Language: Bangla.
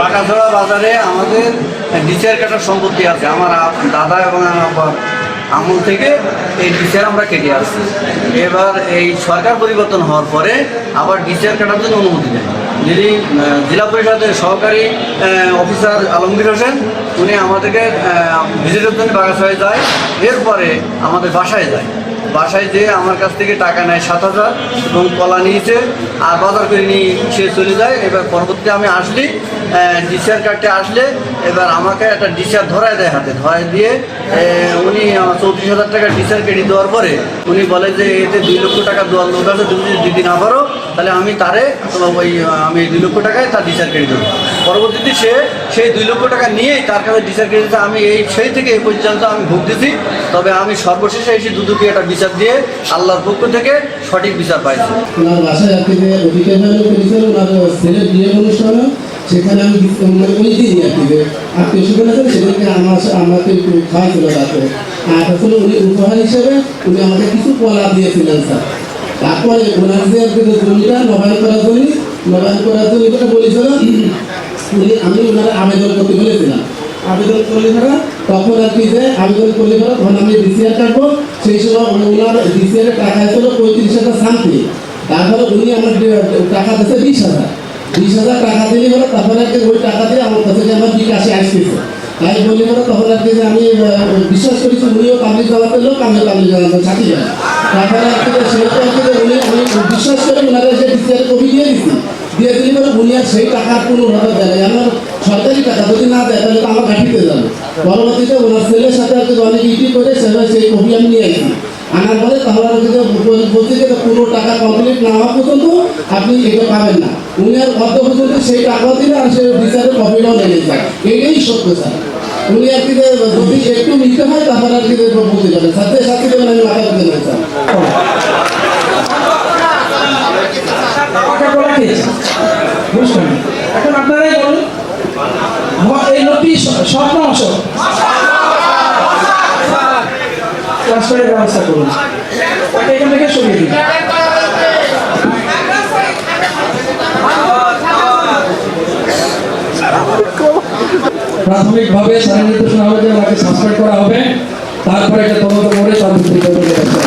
বাগাছড়া বাজারে আমাদের ডিসের কাটার সম্পত্তি আছে। আমার দাদা এবং আমার আমল থেকে এই ডিসের আমরা কেটে আসছি। এবার এই সরকার পরিবর্তন হওয়ার পরে আবার ডিসের কাটার জন্য অনুমতি দেয় যিনি জেলা পরিষদের সহকারী অফিসার আলমগীর হোসেন, উনি আমাদেরকে ভিজিটের জন্য বাগাছড়ায় যায়। এরপরে আমাদের বাসায় যায়। বাসায় যেয়ে আমার কাছ থেকে টাকা নেয় সাত হাজার এবং কলা নিয়েছে, আর বাজার করে নিয়ে সে চলে যায়। এবার পরবর্তী আমি আসলি ডিসিআর কার্ডটা আসলে, এবার আমাকে একটা ডিসিআর ধরায় দেয় হাতে। ধরায় দিয়ে উনি চৌত্রিশ হাজার টাকা ডিসিআর কেটে দেওয়ার পরে উনি বলে যে, এতে দুই লক্ষ টাকা দেওয়ার লোক আছে, তুমি যদি দিতে না পারো তাহলে আমি তারে ওই আমি দুই লক্ষ টাকায় তার ডিসিআর কেটে দেবো। পরবর্তীতে সে সেই দুই লক্ষ টাকা নিয়েই তার কাছে ডিসিআর কেটে দিতে আমি এই, সেই থেকে এই পর্যন্ত আমি ভুগতেছি তবে আমি সর্বশেষে এসে দুদুকে একটা বিচার দিয়ে আল্লাহর পক্ষ থেকে সঠিক বিচার পাইছি। সেখানে আমি আত্মীয় সেদিনকে আমার আমাকে একটু খাওয়াইছিল তাকে আর আসলে উনি উপহার হিসেবে উনি আমাকে কিছু কলা দিয়েছিলেন, স্যার। তারপরে ওনার যে আর কি যে জমিটা, নবায়ন করার জন্য নবায়ন করার জন্য যেটা বলেছিল আমি ওনার আবেদন করতে বলেছিলাম। আবেদন করলে ধরা তখন আর কি যে আবেদন করলে ধরা তখন আমি ডিসিআর কাটবো সেই সময় ওনার ডিসিআর টাকা ছিল পঁয়ত্রিশ হাজার সামথিং তারপরে উনি আমার টাকা দিচ্ছে বিশ হাজার। বিশ হাজার টাকা দিলে তারপরে ওই টাকা দিয়ে আমার কাছে আমার বিকাশে আসতেছে। তাই বলি হলো তখন কি যে আমি বিশ্বাস করেছি উনিও পাবলিক জবাবের লোক, আমিও পাবলিক জবাবের চাকরি যাই তারপরে আর কি যে সেটা আর কি যে উনি, আমি বিশ্বাস করে ওনারা যে ডিসিআর কবি দিয়ে দিচ্ছি, দিয়ে দিলি মানে উনি আর সেই টাকার কোনো ওনারা দেয় আমার টাকা যদি সাথে অনেক ইটি করে, সেভাবে সেই আমি নিয়ে আসি। আনার পরে তাহলে আর কি যে বল- বলছে যে পুরো টাকা কমপ্লিট না হওয়া পর্যন্ত আপনি পাবেন না। উনি আর অর্ধ পর্যন্ত সেই টাকাও দিলে আর সেই বিচারের কপিটাও লেগে সত্য স্যার। উনি আর কি যদি একটু নিতে হয়, তারপরে আর কি বলতে যাবে সাথে সাথে দেবেন আমি মাথা দিতে স্বপ্ন ট্রান্সফারের ব্যবস্থা করুন। তাকে এখান থেকে সরিয়ে দিন। প্রাথমিকভাবে স্যারের নির্দেশনা হবে, যে করা হবে, তারপরে তদন্ত করে তার বিরুদ্ধে ব্যবস্থা।